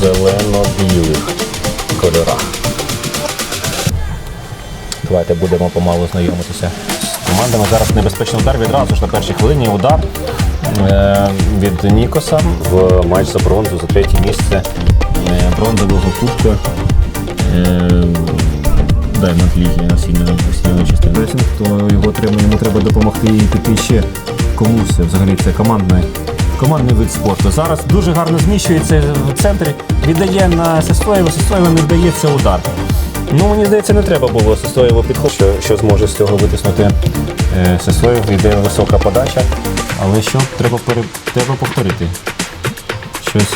зелено-білих кольорах. Давайте будемо помалу знайомитися з командами. Зараз небезпечний удар відразу ж на першій хвилині удар е, від Нікоса в матч за бронзу за третє місце е, бронзового кубка. Е, Даймонд Ліги, сильно частина. Його треба, йому треба допомогти і піти ще комусь. Взагалі це командний, командний вид спорту. Зараз дуже гарно зміщується в центрі, віддає на Сестоєва, Сестоєва не вдається удар. Ну, мені здається, не треба було Сестоєву підходити, що, що зможе з цього витиснути е, Сестоєв, йде висока подача. Але що треба, пере, треба повторити? Щось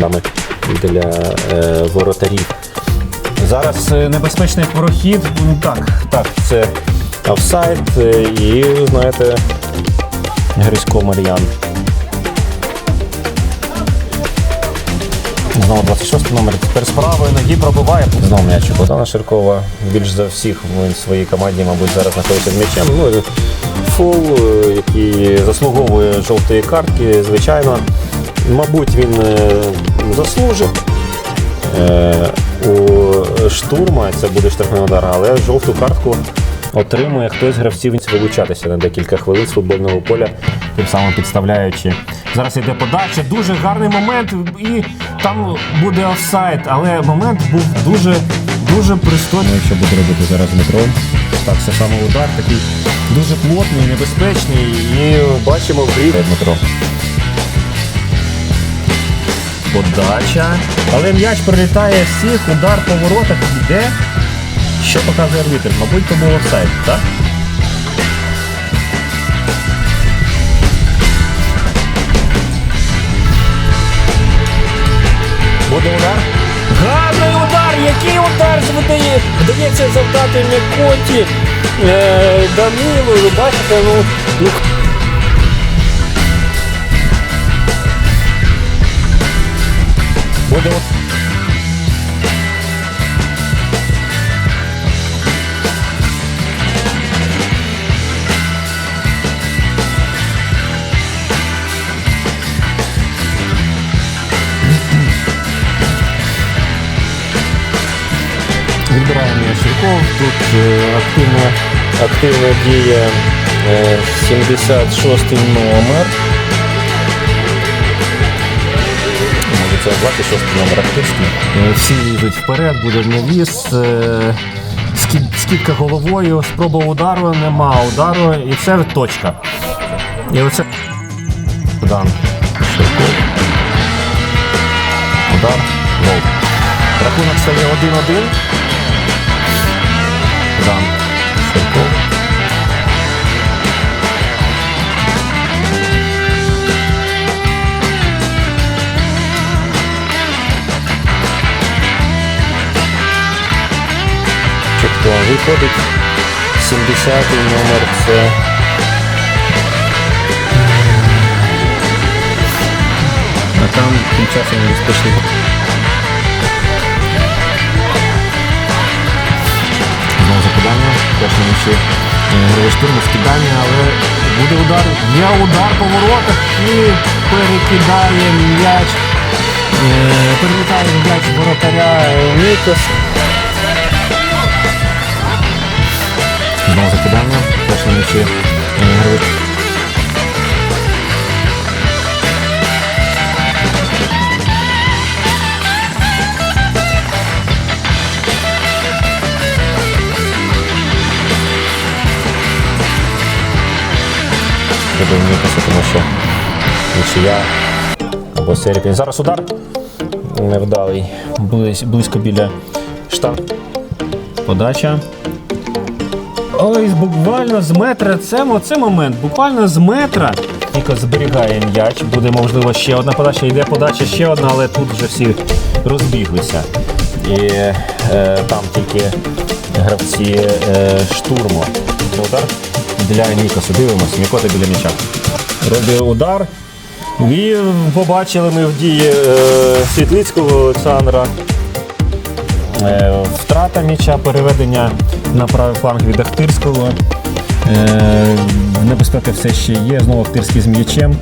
нами для е, воротарів. Зараз е, небезпечний прохід. Ну, Так, так, це офсайд е, і, знаєте, Грисько Мар'ян. Знову 26 номер. Тепер з правої ноги пробиває. Знову м'яч у Богдана Ширкова. Більш за всіх в своїй команді, мабуть, зараз знаходиться з м'ячем. Ну, фол, е, який заслуговує жовтої картки, звичайно. Мабуть, він е, заслужив. У штурма це буде штрафний удар, але жовту картку отримує хтось з гравців вилучатися на декілька хвилин з футбольного поля, тим самим підставляючи. Зараз йде подача, дуже гарний момент, і там буде офсайд, але момент був дуже дуже пристойний. Що буде робити зараз Дмитро? Так, це саме удар, такий дуже плотний, небезпечний. І бачимо в грі Дмитро. Подача. Але м'яч прилітає всіх, удар по воротах йде. Що показує арбітр? Мабуть, то був офсайд, так? Буде удар. Гарний удар! Який удар видає? Вдається завдати Мікоті е, Данилу. Ви бачите, ну, ну Відбираємо Тут е, активно, активно діє е, 76 номер. Може, це 26 номер активський. Е, Всі йдуть вперед, буде навіс. е, скид- Скидка головою, спроба удару, нема удару, і це точка. І оце Дан. Удар. Гол. Рахунок стає 1-1. Дан. Ширков. Чи виходить? 70-й номер це. А там тим часом небезпечний. Знову теж не м'ячі гривий штурм, кидання, але буде удар. Є удар по воротах і перекидає м'яч. Е, Перелітає м'яч воротаря Нікос. Знову закидання. Перший м'ячі гривий. Нікоса, тому що нічия або Серпін. Зараз удар невдалий. Близь, близько біля штанг. Подача. Ой, буквально з метра. Це оце момент. Буквально з метра. Ніко зберігає м'яч. Буде, можливо, ще одна подача. Йде подача ще одна, але тут вже всі розбіглися. І е, там тільки гравці е, штурму. Удар для Нікоса. Дивимося, Мікота біля м'яча. Робить удар. І побачили ми в дії е, Світлицького Олександра. Е, втрата м'яча, переведення на правий фланг від Ахтирського. Е, небезпека все ще є. Знову Ахтирський з м'ячем.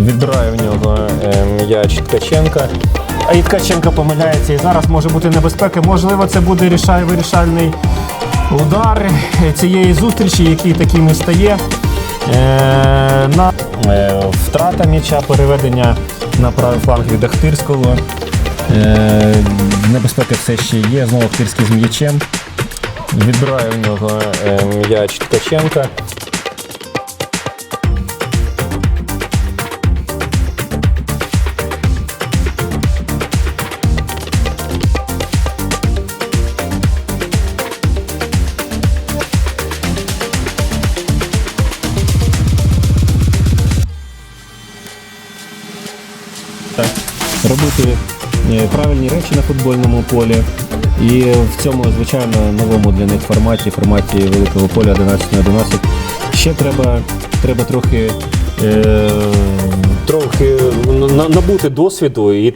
Відбирає в нього м'яч Ткаченка. а і Ткаченко помиляється. І зараз може бути небезпека. Можливо, це буде вирішальний удар цієї зустрічі, який таким і стає. Е, на е, втрата м'яча, переведення на правий фланг від Ахтирського. Е, небезпека все ще є. Знову Ахтирський з м'ячем. Відбирає у нього м'яч Ткаченка. Робити е, правильні речі на футбольному полі. І в цьому, звичайно, новому для них форматі, форматі великого поля 11 на 11, ще треба, треба трохи, е, трохи набути досвіду і